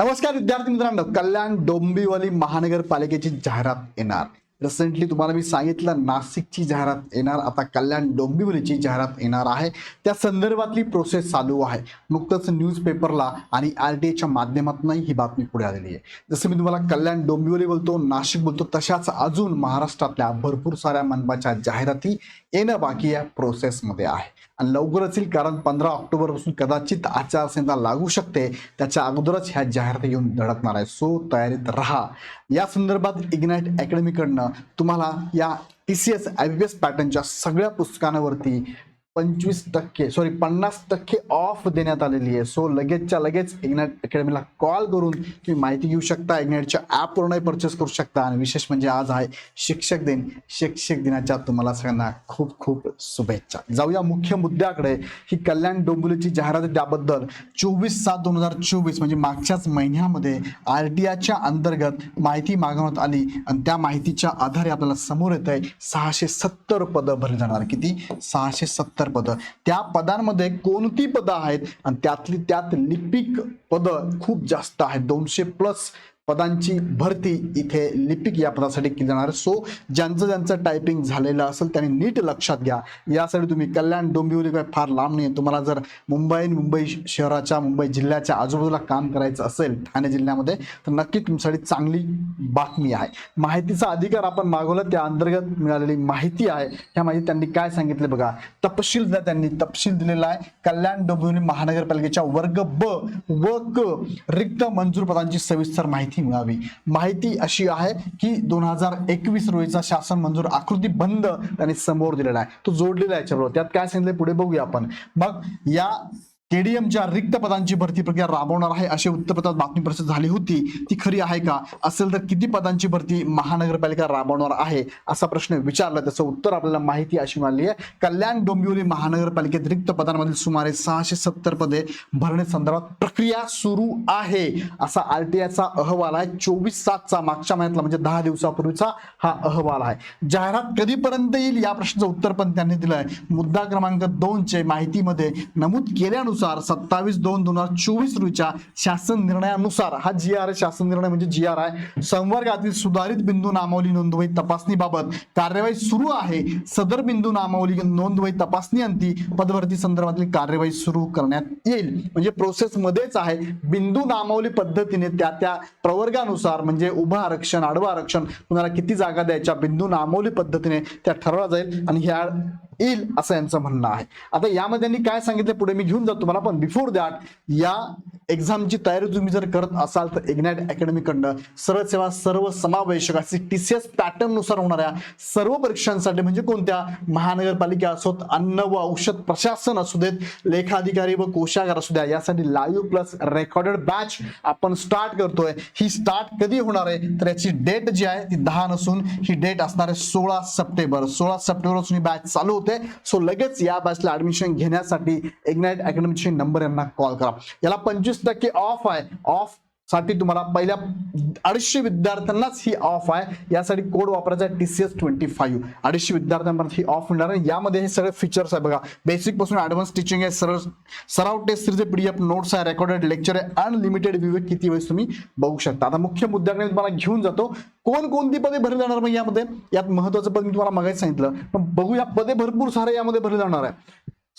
नमस्कार विद्यार्थी मित्रांनो कल्याण डोंबिवली महानगरपालिकेची जाहिरात येणार. रिसेंटली तुम्हाला मी सांगितलं नाशिकची जाहिरात येणार आता कल्याण डोंबिवलीची जाहिरात येणार आहे. त्या संदर्भातली प्रोसेस चालू आहे. नुकतंच न्यूजपेपरला आणि आर टी एच्या माध्यमातूनही ही बातमी पुढे आलेली आहे. जसं मी तुम्हाला कल्याण डोंबिवली बोलतो नाशिक बोलतो तशाच अजून महाराष्ट्रातल्या भरपूर साऱ्या मनपाच्या जाहिराती येणं बाकी या प्रोसेसमध्ये आहे. आणि लवकरच येईल कारण पंधरा ऑक्टोबरपासून कदाचित आचारसंहिता लागू शकते. त्याच्या अगोदरच ह्या जाहिराती येऊन धडकणार आहे. सो तयारीत राहा. या संदर्भात इग्नाइट अकॅडमीकडनं तुम्हाला या T C S I B S पॅटर्नच्या सगळ्या पुस्तकांवरती पंचवीस टक्के सॉरी पन्नास टक्के ऑफ देण्यात आलेली आहे. सो लगेचच्या लगेच इग्नाइट अकॅडमीला कॉल करून तुम्ही माहिती घेऊ शकता इग्नाइटच्या ॲपवरूनही परचेस करू शकता. आणि विशेष म्हणजे आज आहे शिक्षक दिन. शिक्षक दिनाच्या तुम्हाला सगळ्यांना खूप खूप शुभेच्छा. जाऊया मुख्य मुद्द्याकडे. ही कल्याण डोंबिवलीची जाहिरात त्याबद्दल चोवीस सात दोन हजार चोवीस म्हणजे मागच्याच महिन्यामध्ये आर टी आयच्या अंतर्गत माहिती मागवण्यात आली. आणि त्या माहितीच्या आधारे आपल्याला समोर येत आहे सहाशे सत्तर पदं भरली जाणार. किती? सहाशे सत्तर पदं. त्या पदांमध्ये कोणती पदं आहेत? आणि त्यातली त्यात लिपिक पदं खूप जास्त आहेत. दोनशे प्लस पदांची भरती इथे लिपिक या पदासाठी केली जाणार. आहे. सो ज्यांचं ज्यांचं टायपिंग झालेलं असेल त्यांनी नीट लक्षात घ्या. यासाठी तुम्ही कल्याण डोंबिवली काय फार लांब नाही तुम्हाला जर मुंबई मुंबई शहराच्या मुंबई जिल्ह्याच्या आजूबाजूला काम करायचं असेल ठाणे जिल्ह्यामध्ये तर नक्की तुमच्यासाठी चांगली बातमी आहे. माहितीचा अधिकार आपण मागवला त्या अंतर्गत मिळालेली माहिती आहे. ह्या माहिती त्यांनी काय सांगितले बघा. तपशील त्यांनी. तपशील दिलेला आहे. कल्याण डोंबिवली महानगरपालिकेच्या वर्ग ब व क रिक्त मंजूर पदांची सविस्तर माहिती मिळावी. माहिती अशी आहे की दोन हजार एकवीस रोजीचा शासन मंजूर आकृती बंद त्यांनी समोर दिलेला आहे. तो जोडलेला आहे याच्याबरोबर. त्यात काय सांगितलं पुढे बघूया आपण. मग या केडीएमच्या रिक्त पदांची भरती प्रक्रिया राबवणार आहे अशी वृत्तपत्रात बातमी प्रसिद्ध झाली होती ती खरी आहे का? असेल तर किती पदांची भरती महानगरपालिका राबवणार आहे? असा प्रश्न विचारला. त्याचं उत्तर आपल्याला माहिती अशी मिळाली आहे. कल्याण डोंबिवली महानगरपालिकेत रिक्त पदांमधील सुमारे सहाशे सत्तर पदे भरणे संदर्भात प्रक्रिया सुरू आहे असा आरटीआयचा अहवाल आहे. चोवीस सातचा मागच्या महिन्यातला म्हणजे दहा दिवसापूर्वीचा हा अहवाल आहे. जाहिरात कधीपर्यंत येईल या प्रश्नाचं उत्तर पण त्यांनी दिलं आहे मुद्दा क्रमांक दोनचे माहितीमध्ये नमूद केल्यानुसार सत्तावीस दोन दोन हजार चोवीस रोजीच्या शासन निर्णयानुसार हा जी आर शासन निर्णय म्हणजे जी आर आहे संवर्गातील सुधारित बिंदू नामावली नोंदवही तपासणीबाबत कार्यवाही सुरू आहे. सदर बिंदू नामावली नोंदवही तपासणी अंती पदभरती संदर्भातील कार्यवाही सुरू करण्यात येईल. म्हणजे प्रोसेस मध्येच आहे. बिंदू नामावली पद्धतीने त्या त्या प्रवर्गानुसार म्हणजे उभं आरक्षण आडवं आरक्षण कुणाला किती जागा द्यायच्या बिंदू नामावली पद्धतीने त्या ठरवल्या जाईल. आणि ह्या येईल असं यांचं म्हणणं आहे. आता यामध्ये त्यांनी काय सांगितलं पुढे मी घेऊन जातो. तुम्हाला पण बिफोर दॅट या एक्झामची तयारी तुम्ही जर करत असाल तर इग्नाइट अकॅडमीकडनं सरळ सेवा सर्व समावेशक अशी टी सी एस पॅटर्ननुसार होणाऱ्या सर्व परीक्षांसाठी म्हणजे कोणत्या महानगरपालिका असोत अन्न व औषध प्रशासन असू देत लेखाधिकारी व कोशागार असू द्या यासाठी लाईव्ह प्लस रेकॉर्डेड बॅच आपण स्टार्ट करतोय. ही स्टार्ट कधी होणार आहे? तर याची डेट जी आहे ती दहा नसून ही डेट असणार आहे सोळा सप्टेंबर. सोळा सप्टेंबरपासून ही बॅच चालू होते. सो लगेच या बॅचला ऍडमिशन घेण्यासाठी इग्नाइट अकॅडमीचे नंबर यांना कॉल करा. याला पंचवीस टक्के ऑफ आहे. ऑफ साठी तुम्हाला पहिल्या अडीचशे विद्यार्थ्यांनाच ही ऑफ आहे. यासाठी कोड वापरायचा आहे T C S twenty five अडीचशे विद्यार्थ्यांपर्यंत ही ऑफ मिळणार आहे. यामध्ये हे सगळे फीचर्स आहे बघा. बेसिकपासून ऍडव्हान्स टीचिंग आहे. सरळ सराव टेस्ट सिरीजचे पीडीएफ नोट्स आहे. रेकॉर्डेड लेक्चर आहे. अनलिमिटेड विवेक किती वेळेस तुम्ही बघू शकता. आता मुख्य मुद्द्याकडे तुम्हाला घेऊन जातो. कोण कोणती पदे भरली जाणार मग यामध्ये? यात महत्वाचं पद मी तुम्हाला मागायचं सांगितलं. पण बघूया पदे भरपूर सारे यामध्ये भरली जाणार आहे.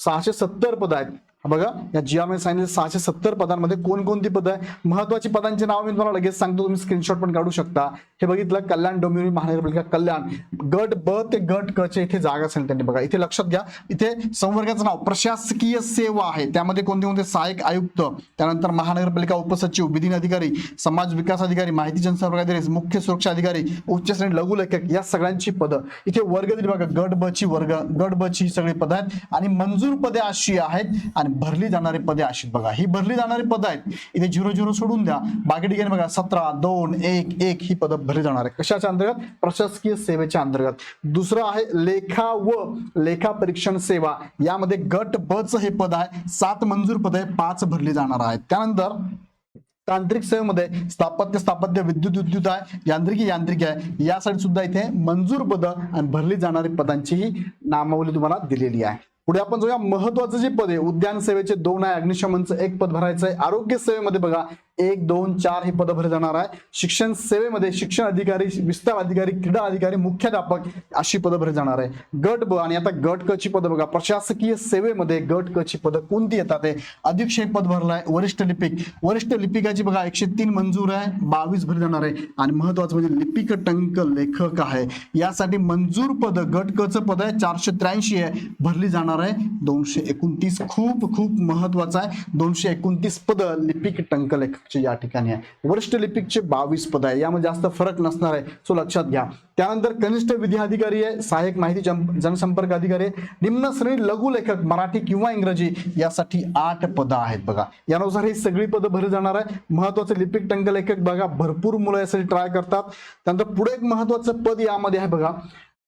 सहाशे सत्तर पद आहेत. बघा या जी मध्ये सांगितले सहाशे सत्तर पदांमध्ये कोणकोणती पदं आहे महत्वाची पदांची नाव मी तुम्हाला लगेच सांगतो तुम्ही स्क्रीनशॉट पण काढू शकता. हे बघितलं कल्याण डोंबिवली महानगरपालिका कल्याण. गट ब ते गट क चे इथे जागा असेल त्यांनी बघा. इथे लक्षात घ्या इथे संवर्गाचं नाव प्रशासकीय सेवा आहे. त्यामध्ये कोणते कोणते? सहाय्यक आयुक्त त्यानंतर महानगरपालिका उपसचिव विधीन अधिकारी समाज विकास अधिकारी माहिती जनसंपर्क अधिकारी मुख्य सुरक्षा अधिकारी उच्च श्रेणी लघु लेखक या सगळ्यांची पदं. इथे वर्ग दिली बघा गट ब ची वर्ग गट ब ची सगळी पदं आहेत. आणि मंजूर पदे अशी आहेत. आणि भरली जाणारी पदे अशी बघा. ही भरली जाणारी पदं आहेत. इथे झिरो झिरो सोडून द्या. बाकी ठिकाणी बघा सतरा दोन एक एक ही पदं भरली जाणार आहे कशाच्या अंतर्गत? प्रशासकीय सेवेच्या अंतर्गत. दुसरं आहे लेखा व लेखा परीक्षण सेवा. यामध्ये गट ब च हे पद आहे. सात मंजूर पद आहे पाच भरली जाणार आहेत. त्यानंतर तांत्रिक सेवेमध्ये स्थापत्य स्थापत्य विद्युत विद्युत आहे. यांत्रिकी यांत्रिकी आहे. यासाठी सुद्धा इथे मंजूर पदं आणि भरली जाणारी पदांची ही नामावली तुम्हाला दिलेली आहे. पुढे आपण जाऊया. महत्वाचं जे पद आहे उद्यान सेवेचे दोन आहे. अग्निशमनचं एक पद भरायचं आहे आरोग्य सेवेमध्ये बघा एक दोन चार हे पद भरले जाणार आहे. शिक्षण सेवेमध्ये शिक्षण अधिकारी विस्तार अधिकारी क्रीडा अधिकारी मुख्याध्यापक अशी पदं भरली जाणार आहे. गट ब आणि आता गट क ची पदं बघा. प्रशासकीय सेवेमध्ये गट क ची पदं कोणती येतात ते अधीक्षक पद भरलं आहे वरिष्ठ लिपिक. वरिष्ठ लिपिकाची बघा एकशे तीन मंजूर आहे बावीस भरली जाणार आहे. आणि महत्वाचं म्हणजे लिपिक टंक लेखक आहे. यासाठी मंजूर पद गट क च पद आहे चारशे त्र्याऐंशी आहे भरली जाणार आहे. दोनशे एकोणतीस खूप खूप महत्वाचं आहे. दोनशे एकोणतीस पद लिपिक टंक लिपिकचे या ठिकाणी आहे. वरिष्ठ लिपिकचे बावीस पद आहे. यामध्ये जास्त फरक नसणार आहे सो लक्षात घ्या. त्यानंतर कनिष्ठ विधी अधिकारी आहे सहाय्यक माहिती जनसंपर्क अधिकारी आहे. निम्न श्रेणी लघु लेखक मराठी किंवा इंग्रजी यासाठी आठ पदं आहेत बघा. यानुसार ही सगळी पदं भरली जाणार आहे. महत्त्वाचे लिपिक टंक लेखक बघा भरपूर मुलं यासाठी ट्राय करतात. त्यानंतर पुढे एक महत्वाचं पद यामध्ये आहे बघा.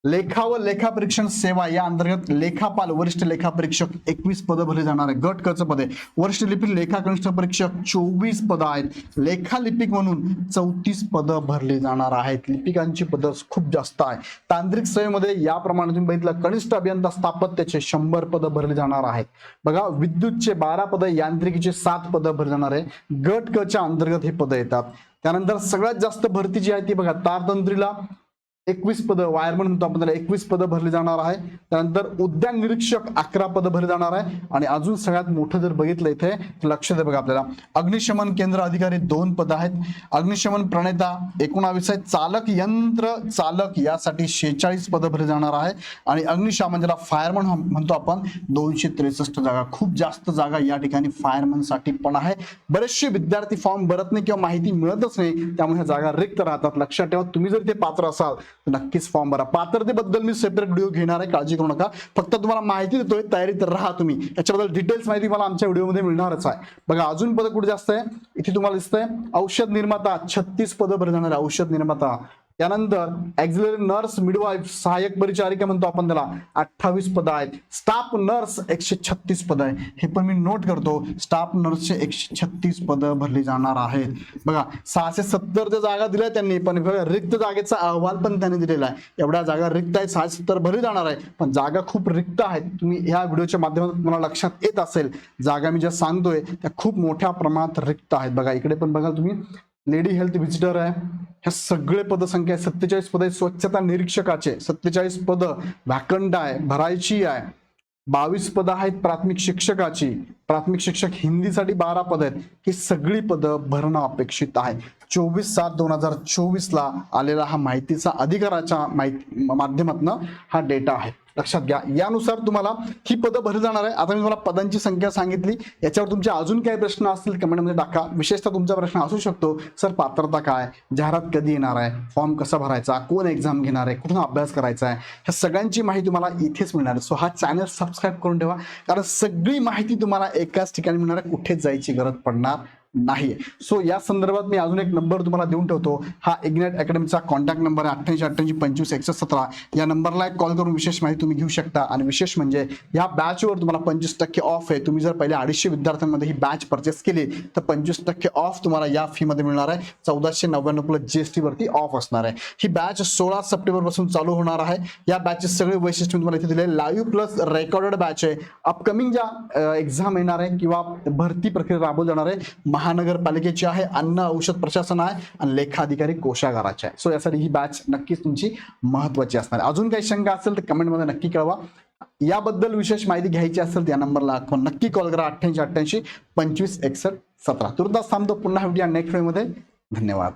लेखा व लेखापरीक्षण सेवा या अंतर्गत लेखापाल वरिष्ठ लेखापरीक्षक एकवीस पदं भरली जाणार आहे गट कच पदे. वरिष्ठ लिपिक लेखा कनिष्ठ परीक्षक चोवीस पदं आहेत. लेखा लिपिक म्हणून चौतीस पदं भरली जाणार आहेत. लिपिकांची पदं खूप जास्त आहे. तांत्रिक सेवेमध्ये याप्रमाणे तुम्ही बघितलं कनिष्ठ अभियंता स्थापत्याचे शंभर पदं भरली जाणार आहेत. बघा विद्युतचे बारा पदं यांत्रिकीचे सात पदं भरली जाणार आहे गट कच्या अंतर्गत हे पदं येतात. त्यानंतर सगळ्यात जास्त भरती जी आहे ती बघा तारतंत्रीला एकवीस पदं वायरमन म्हणतो आपण त्याला एकवीस पदं भरली जाणार आहे. त्यानंतर उद्यान निरीक्षक अकरा पदं भरली जाणार आहे. आणि अजून सगळ्यात मोठं जर बघितलं इथे तर लक्ष दे बघा आपल्याला. अग्निशमन केंद्र अधिकारी दोन पदं आहेत. अग्निशमन प्रणेता एकोणावीस आहे चालक यंत्र चालक यासाठी शेहेचाळीस पदं भरली जाणार आहे. आणि अग्निशमन ज्याला फायरमन म्हणतो आपण दोनशे त्रेसष्ट जागा. खूप जास्त जागा या ठिकाणी फायरमनसाठी पण आहे. बरेचसे विद्यार्थी फॉर्म भरत नाही किंवा माहिती मिळतच नाही. त्यामुळे ह्या जागा रिक्त राहतात. लक्षात ठेवा तुम्ही जर ते पात्र असाल नक्कीच फॉर्म भरा. पात्रतेबद्दल मी सेपरेट व्हिडिओ घेणार आहे काळजी करू नका. फक्त तुम्हाला माहिती देतोय तयारीत राहा तुम्ही. याच्याबद्दल डिटेल्स माहिती मला आमच्या व्हिडिओमध्ये मिळणारच आहे. बघा अजून पदं कुठे जास्त आहे? इथे तुम्हाला दिसतंय औषध निर्माता. छत्तीस पदं भरणार जाणार औषध निर्माता. त्यानंतर ऍक्झिलरी नर्स मिडवाईफ सहाय्यक परिचारिका म्हणतो आपण त्याला. अठ्ठावीस पदं आहेत. स्टाफ नर्स एकशे छत्तीस पदं आहे हे पण मी नोट करतो. स्टाफ नर्सचे एकशे छत्तीस पदं भरली जाणार आहेत. बघा सहाशे सत्तरच्या जागा दिल्या त्यांनी पण रिक्त जागेचा अहवाल पण त्यांनी दिलेला आहे. एवढ्या जागा रिक्त आहेत सहाशे सत्तर भरली जाणार आहे पण जागा खूप रिक्त आहेत. तुम्ही ह्या व्हिडिओच्या माध्यमातून तुम्हाला लक्षात येत असेल. जागा मी ज्या सांगतोय त्या खूप मोठ्या प्रमाणात रिक्त आहेत. बघा इकडे पण बघा तुम्ही. लेडी हेल्थ व्हिजिटर आहे. ह्या सगळे पदसंख्या आहे सत्तेचाळीस पद आहे स्वच्छता निरीक्षकाचे. सत्तेचाळीस पद व्याकंड आहे. भरायची आहे. बावीस पद आहेत प्राथमिक शिक्षकाची. प्राथमिक शिक्षक हिंदीसाठी बारा पद आहेत. ही सगळी पदं भरणं अपेक्षित आहे. चोवीस सात दोन हजार चोवीसला आलेला हा माहितीचा अधिकाराच्या माहिती माध्यमातून हा डेटा आहे. लक्षात घ्या. यानुसार तुम्हाला ही पदं भरली जाणार आहे. आता मी तुम्हाला पदांची संख्या सांगितली. याच्यावर तुमचे अजून काही प्रश्न असतील कमेंटमध्ये टाका. विशेषतः तुमचा प्रश्न असू शकतो सर पात्रता काय? जाहिरात कधी येणार आहे? फॉर्म कसा भरायचा? कोण एक्झाम घेणार आहे? कुठून अभ्यास करायचा आहे? ह्या सगळ्यांची माहिती तुम्हाला इथेच मिळणार आहे. सो हा चॅनल सबस्क्राईब करून ठेवा. कारण सगळी माहिती तुम्हाला एकाच ठिकाणी मिळणार आहे. कुठेच जायची गरज पडणार नाही सो या संदर्भात मी अजून एक नंबर तुम्हाला देऊन ठेवतो. हा इग्नेट अकॅडमीचा कॉन्टॅक्ट नंबर आहे अठ्ठ्याऐंशी अठ्ठ्याऐंशी पंचवीस एकशे सतरा. या नंबरला एक कॉल करून विशेष माहिती तुम्ही घेऊ शकता. आणि विशेष म्हणजे या बॅचवर तुम्हाला पंचवीस टक्के ऑफ आहे. तुम्ही जर पहिले अडीचशे विद्यार्थ्यांमध्ये ही बॅच परचेस केली तर पंचवीस टक्के ऑफ तुम्हाला या फी मध्ये मिळणार आहे. चौदाशे नव्याण्णव प्लस जीएसटी वरती ऑफ असणार आहे. ही बॅच सोळा सप्टेंबरपासून चालू होणार आहे. या बॅचचे सगळे वैशिष्ट्य तुम्हाला इथे दिले. लाईव्ह प्लस रेकॉर्डेड बॅच आहे. अपकमिंग ज्या एक्झाम येणार आहे किंवा भरती प्रक्रिया राबवली जाणार आहे महानगरपालिकेची आहे अन्न औषध प्रशासन आहे आणि लेखाधिकारी कोशागाराचे आहे. सो यासाठी ही बॅच नक्कीच तुमची महत्वाची असणार आहे. अजून काही शंका असेल तर कमेंटमध्ये नक्की कळवा. याबद्दल विशेष माहिती घ्यायची असेल तर या नंबरला नक्की कॉल करा. अठ्ठ्याऐंशी अठ्ठ्याऐंशी पंचवीस एकसष्ट सतरा. तुर्तास थांबतो. पुन्हा व्हिडिओ नेक्स्ट वेमध्ये धन्यवाद.